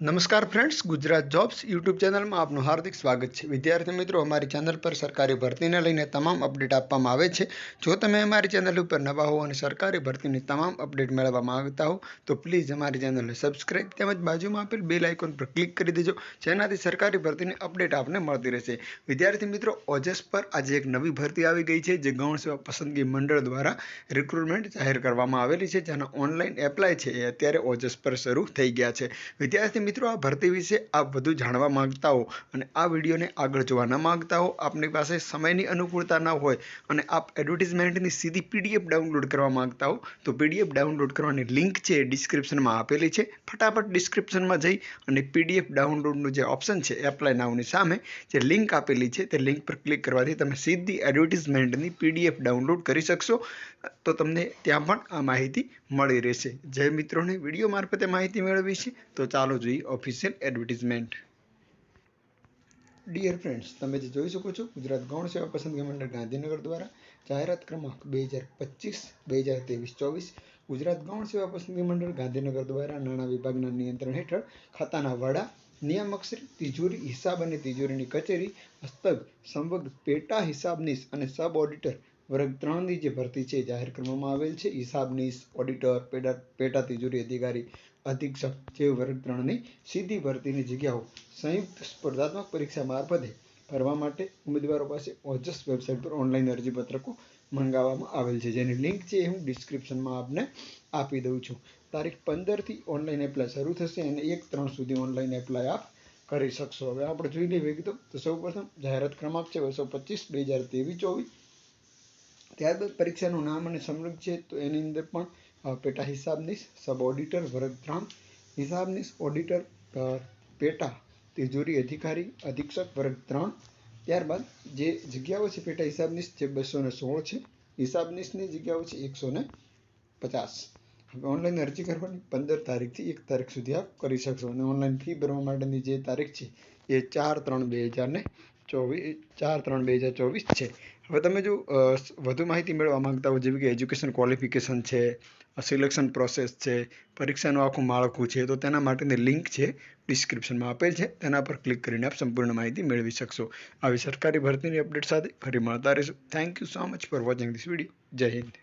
નમસ્કાર friends Gujarat jobs YouTube ચેનલમાં આપનું હાર્દિક સ્વાગત છે. વિદ્યાર્થી મિત્રો, અમારી ચેનલ પર સરકારી ભરતીને લઈને તમામ અપડેટ આપવામાં આવે છે. જો તમે અમારી ચેનલ ઉપર નવા હો અને સરકારી ભરતીની તમામ અપડેટ મેળવવા માંગતા હો, તો પ્લીઝ અમારી ચેનલને સબસ્ક્રાઇબ તેમજ બાજુમાં આપેલ બેલ આઇકોન પર ક્લિક કરી દેજો, જેનાથી સરકારી ભરતીની અપડેટ આપને મળતી રહેશે. વિદ્યાર્થી મિત્રો, ઓજસ પર આજે એક નવી ભરતી આવી ગઈ છે, જે ગૌણ સેવા પસંદગી મંડળ દ્વારા રિક્રુટમેન્ટ જાહેર કરવામાં આવેલી છે, જેના ઓનલાઈન એપ્લાય છે. એ અત્યારે ઓજસ પર શરૂ થઈ ગયા છે. વિદ્યાર્થી મિત્રો, આ ભરતી વિશે આપ વધુ જાણવા માંગતા હો અને આ વિડીયોને આગળ જોવા ન માગતા હો, આપની પાસે સમયની અનુકૂળતા ન હોય અને આપ એડવર્ટિઝમેન્ટની સીધી પીડીએફ ડાઉનલોડ કરવા માંગતા હો, તો પીડીએફ ડાઉનલોડ કરવાની લિંક છે એ ડિસ્ક્રિપ્શનમાં આપેલી છે. ફટાફટ ડિસ્ક્રિપ્શનમાં જઈ અને પીડીએફ ડાઉનલોડનું જે ઓપ્શન છે એપ્લાય નાવની સામે જે લિંક આપેલી છે તે લિંક પર ક્લિક કરવાથી તમે સીધી એડવર્ટિઝમેન્ટની પીડીએફ ડાઉનલોડ કરી શકશો. તો તમને ત્યાં પણ આ માહિતી મળી રહેશે. જે મિત્રોને, વીડિયો મારફતે માહિતી મેળવી છે તો ચાલો જોઈએ. ઓફિશિયલ એડવર્ટિઝમેન્ટ ડિયર ફ્રેન્ડ્સ તમે જે જોઈ શકો છો, ગુજરાત ગૌણ સેવા પસંદગી મંડળ ગાંધીનગર દ્વારા જાહેરાત ક્રમાંક બે હજાર પચીસ, બે હજાર ત્રેવીસ, ચોવીસ, ગુજરાત ગૌણ સેવા પસંદગી મંડળ ગાંધીનગર દ્વારા નાણાં વિભાગના નિયંત્રણ હેઠળ ખાતાના વડા નિયામકશ્રી તિજોરી હિસાબ અને તિજોરીની કચેરી, હસ્તક, સંવગ, પેટા હિસાબનીશ અને સબ ઓડિટર વર્ગ ત્રણની જે ભરતી છે જાહેર કરવામાં આવેલ છે. હિસાબનીશ ઓડિટર પેટા પેટા તિજોરી અધિકારી, અધિક્ષક જેવી વર્ગ ત્રણની સીધી ભરતીની જગ્યાઓ સંયુક્ત સ્પર્ધાત્મક પરીક્ષા મારફતે ભરવા માટે ઉમેદવારો પાસે ઓજસ વેબસાઇટ પર ઓનલાઈન અરજીપત્રકો મંગાવવામાં આવેલ છે. જેની લિંક છે એ હું ડિસ્ક્રિપ્શનમાં આપને આપી દઉં છું. તારીખ પંદરથી ઓનલાઈન એપ્લાય શરૂ થશે અને એક ત્રણ સુધી ઓનલાઈન એપ્લાય આપ કરી શકશો. હવે આપણે જોઈ લઈએ વિગતો. તો સૌ પ્રથમ જાહેરાત ક્રમાંક છે બસો પચીસ, બે હજાર ત્રેવીસ, ચોવીસ. ત્યારબાદ પરીક્ષાનું નામ અને સમૃદ્ધ છે તો એની અંદર પણ પેટા હિસાબનીશ, સબ ઓડિટર વર્ગ ત્રણ હિસાબનીશ, ઓડિટર પેટા, તિજોરી અધિકારી, અધિક્ષક વર્ગ ત્રણ ત્યારબાદ જે જગ્યાઓ છે પેટા હિસાબનીશ, જે બસો સોળ છે. હિસાબનીશની જગ્યાઓ છે એકસો ને પચાસ. હવે ઓનલાઈન અરજી કરવાની પંદર તારીખથી એક તારીખ સુધી આપ કરી શકશો. અને ઓનલાઈન ફી ભરવા માટેની જે તારીખ છે, એ ચાર ત્રણ બે હજાર ને ચોવીસ, ચાર ત્રણ બે હજાર ચોવીસ છે. હવે તમે જો વધુ માહિતી મેળવવા માંગતા હો, જેવી કે એજ્યુકેશન ક્વોલિફિકેશન છે સિલેક્શન પ્રોસેસ છે, પરીક્ષાનું આખું માળખું છે, તો તેના માટેની લિંક છે ડિસ્ક્રિપ્શનમાં આપેલ છે. તેના પર ક્લિક કરીને આપ સંપૂર્ણ માહિતી મેળવી શકશો. આવી સરકારી ભરતીની અપડેટ સાથે ફરી મળતા રહીશું. Thank you so much for watching this video Jai Hind.